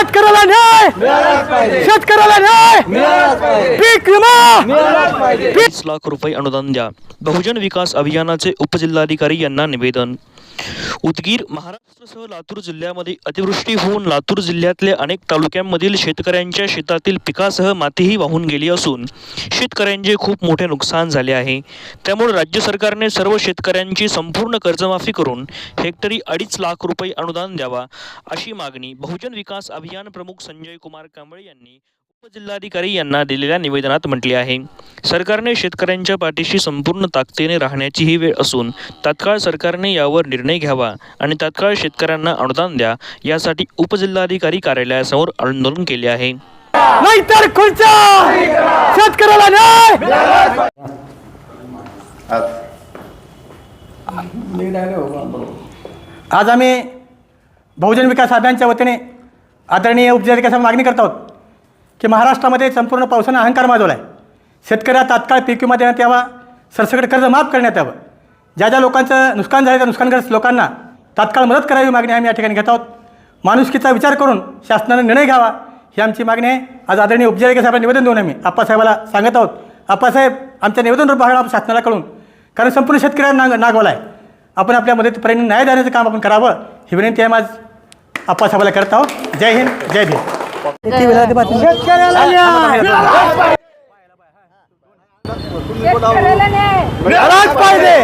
शेतकऱ्याला न्याय! शेतकऱ्याला न्याय! पीक विमा! वीस लाख रुपये अनुदान द्या. बहुजन विकास अभियानाचे उपजिल्हाधिकारी यांना निवेदन. उदगीर महाराष्ट्रासह लातूर जिल्ह्यामध्ये अतिवृष्टी होऊन लातूर जिल्ह्यातल्या अनेक तालुक्यांमधील शेतकऱ्यांच्या शेतातील पिकासह मातीही वाहून गेली असून शेतकऱ्यांचे खूप मोठे नुकसान झाले आहे. त्यामुळे राज्य सरकारने सर्व शेतकऱ्यांची संपूर्ण कर्जमाफी करून हेक्टरी अडीच लाख रुपये अनुदान द्यावा अशी मागणी बहुजन विकास अभियान प्रमुख संजय कुमार कांबळे यांनी उपजिल्हाधिकारी यांना दिलेल्या निवेदनात म्हटले आहे. सरकारने शेतकऱ्यांच्या पाठीशी संपूर्ण ताकदीने राहण्याची ही वेळ असून तात्काळ सरकारने यावर निर्णय घ्यावा आणि तात्काळ शेतकऱ्यांना अनुदान द्या यासाठी उपजिल्हाधिकारी कार्यालयासमोर आंदोलन केले आहे. नाहीतर खुर्च्या शेतकऱ्याला न्याय! आज आम्ही बहुजन विकास अभियानच्या वतीने आदरणीय उपजिल्हाधिकाऱ्यांना मागणी करत आहोत की महाराष्ट्रामध्ये संपूर्ण पावसानं अहंकार माजवला आहे शेतकऱ्या तात्काळ पीक विमा देण्यात यावा सरसकट कर्ज माफ करण्यात यावं. ज्या ज्या लोकांचं नुकसान झालं त्या नुकसानग्रस्त लोकांना तात्काळ मदत करावी मागणी आम्ही या ठिकाणी घेत आहोत. माणुसकीचा विचार करून शासनानं निर्णय घ्यावा ही आमची मागणी आहे. आज आदरणीय उपजिल्हाधिकारी साहेबांना निवेदन देऊन आम्ही आप्पासाहेबाला सांगत आहोत. आप्पासाहेब आमच्या निवेदन रूप शासनाला कळून कारण संपूर्ण शेतकऱ्यांना नाग नागवला आहे. आपण आपल्या मदतीपर्यंत न्याय देण्याचं काम आपण करावं ही विनंती आहे आज आप्पासाहेबाला करत आहोत. जय हिंद जय भीम. मिळालाच पाहिजे.